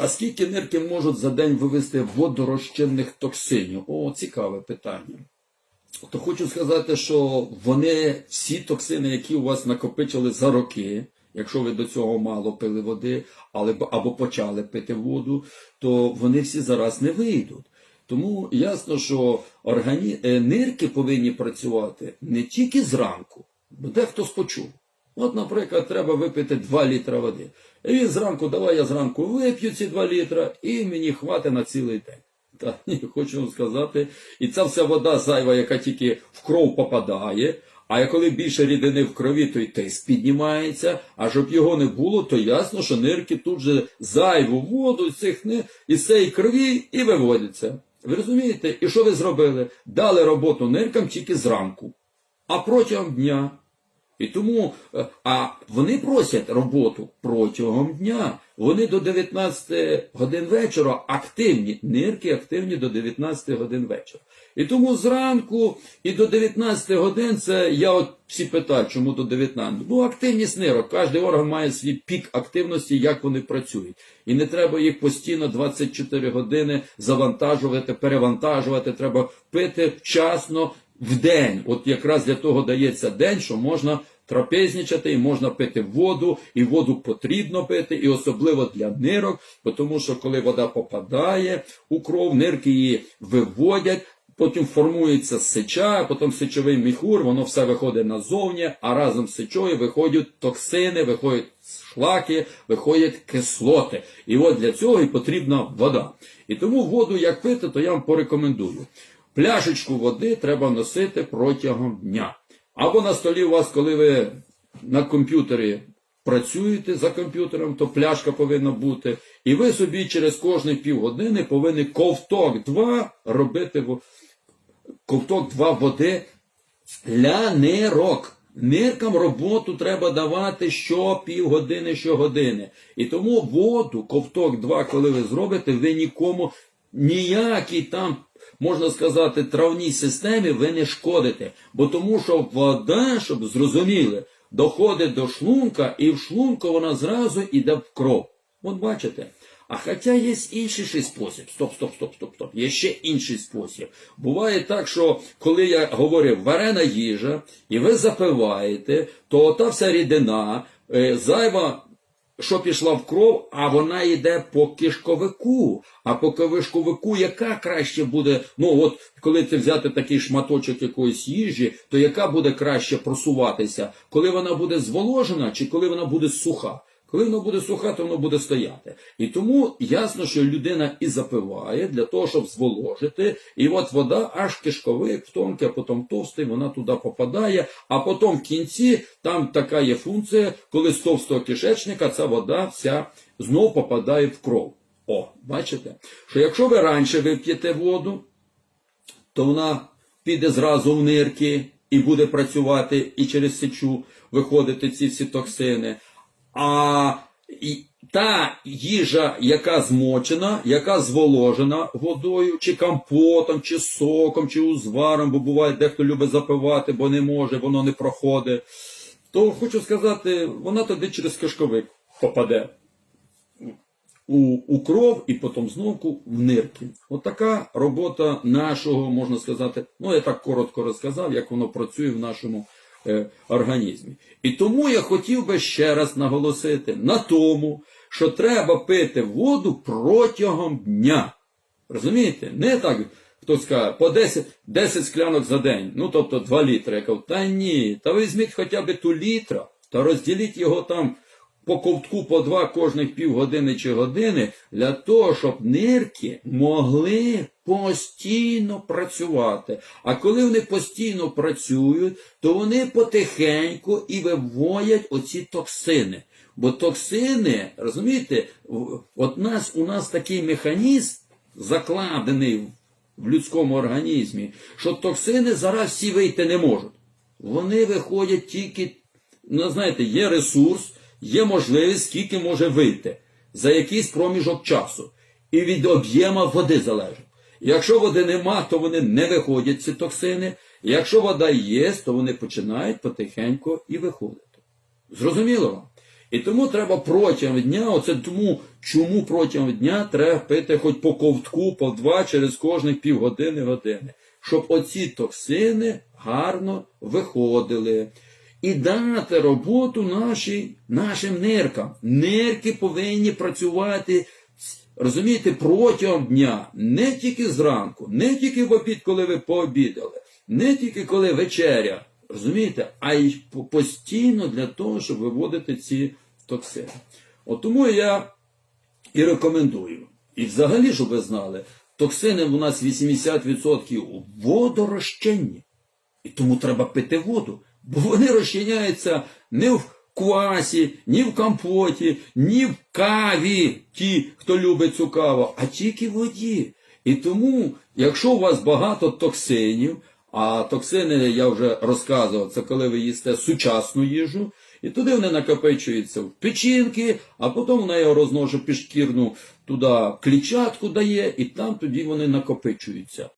а скільки нирки можуть за день вивести водорозчинних токсинів? О, цікаве питання. То хочу сказати, що вони всі токсини, які у вас накопичили за роки, якщо ви до цього мало пили води, але або почали пити воду, то вони всі зараз не вийдуть. Тому ясно, що органі... е, нирки повинні працювати не тільки зранку, бо дехто спочув. От, наприклад, треба випити 2 літра води. І він зранку, давай я зранку вип'ю ці 2 літра, і мені хватить на цілий день. Та ні, хочу вам сказати, і ця вся вода зайва, яка тільки в кров попадає. А коли більше рідини в крові, то й тиск піднімається. А щоб його не було, то ясно, що нирки тут же зайву воду з цих із цієї крові і виводяться. Ви розумієте? І що ви зробили? Дали роботу ниркам тільки зранку, а протягом дня. І тому, е, а вони просять роботу протягом дня. Вони до 19 годин вечора активні, нирки активні до 19 годин вечора. І тому зранку і до 19 годин це я от всі питаю, чому до 19? Ну, активність нирок. Кожен орган має свій пік активності, як вони працюють. І не треба їх постійно 24 години завантажувати, перевантажувати. Треба пити вчасно в день. От якраз для того дається день, що можна трапезничати, і можна пити воду, і воду потрібно пити, і особливо для нирок, тому що коли вода попадає у кров, нирки її виводять. Потім формується сеча, потім сечовий міхур, воно все виходить назовні, а разом з сечою виходять токсини, виходять шлаки, виходять кислоти. І от для цього і потрібна вода. І тому воду як пити, то я вам порекомендую. Пляшечку води треба носити протягом дня. Або на столі у вас, коли ви на комп'ютері працюєте за комп'ютером, то пляшка повинна бути. І ви собі через кожні півгодини повинні ковток 2 робити ковток 2 води для нирок. Ниркам роботу треба давати що півгодини, щогодини. І тому воду, ковток 2, коли ви зробите, ви нікому ніякій там, можна сказати, травній системі ви не шкодите. Бо тому що вода, щоб зрозуміли, доходить до шлунка, і в шлунку вона зразу йде в кров. От бачите. А хоча є інший спосіб. Стоп, стоп, стоп, стоп, стоп. Є ще інший спосіб. Буває так, що коли я говорив варена їжа, і ви запиваєте, то ота вся рідина, е, зайва, що пішла в кров, а вона йде по кишковику. А по кишковику яка краще буде, ну от коли ти взяти такий шматочок якоїсь їжі, то яка буде краще просуватися? Коли вона буде зволожена, чи коли вона буде суха? Коли воно буде суха, то воно буде стояти. І тому ясно, що людина і запиває для того, щоб зволожити. І от вода аж кишковик, в тонкий, а потім товстий, вона туди попадає. А потім в кінці там така є функція, коли з товстого кишечника ця вода вся знов попадає в кров. О, бачите? Що якщо ви раніше вип'єте воду, то вона піде зразу в нирки і буде працювати і через сечу виходити ці всі токсини. А та їжа, яка змочена, яка зволожена водою, чи компотом, чи соком, чи узваром, бо буває, дехто любить запивати, бо не може, воно не проходить, то хочу сказати, вона тоді через кишковик попаде у, у кров і потім знову в нирки. От така робота нашого, можна сказати, ну я так коротко розказав, як воно працює в нашому організмі. І тому я хотів би ще раз наголосити на тому, що треба пити воду протягом дня. Розумієте? Не так, хто скаже, по 10, 10 склянок за день, ну тобто 2 літри. Я кажу, та ні, та візьміть хоча б ту літра, та розділіть його там по ковтку по два кожних півгодини чи години для того, щоб нирки могли постійно працювати. А коли вони постійно працюють, то вони потихеньку і виводять оці токсини. Бо токсини, розумієте, от нас, у нас такий механізм закладений в людському організмі, що токсини зараз всі вийти не можуть. Вони виходять тільки, ну знаєте, є ресурс, є можливість, скільки може вийти за якийсь проміжок часу. І від об'єма води залежить. Якщо води нема, то вони не виходять, ці токсини. Якщо вода є, то вони починають потихеньку і виходити. Зрозуміло вам? І тому треба протягом дня, оце тому, чому протягом дня треба пити хоч по ковтку, по два через кожних півгодини години, щоб оці токсини гарно виходили. І дати роботу нашій, нашим ниркам. Нирки повинні працювати, розумієте, протягом дня, не тільки зранку, не тільки в обід, коли ви пообідали, не тільки коли вечеря, розумієте, а й постійно для того, щоб виводити ці токсини. От тому я і рекомендую. І взагалі, щоб ви знали, токсини у нас 80% водорозчинні. І тому треба пити воду, бо вони розчиняються не в квасі, ні в компоті, ні в каві, ті, хто любить цю каву, а тільки в воді. І тому, якщо у вас багато токсинів, а токсини, я вже розказував, це коли ви їсте сучасну їжу, і туди вони накопичуються в печінки, а потім вона його розножить пішкірну туди клітчатку дає, і там тоді вони накопичуються.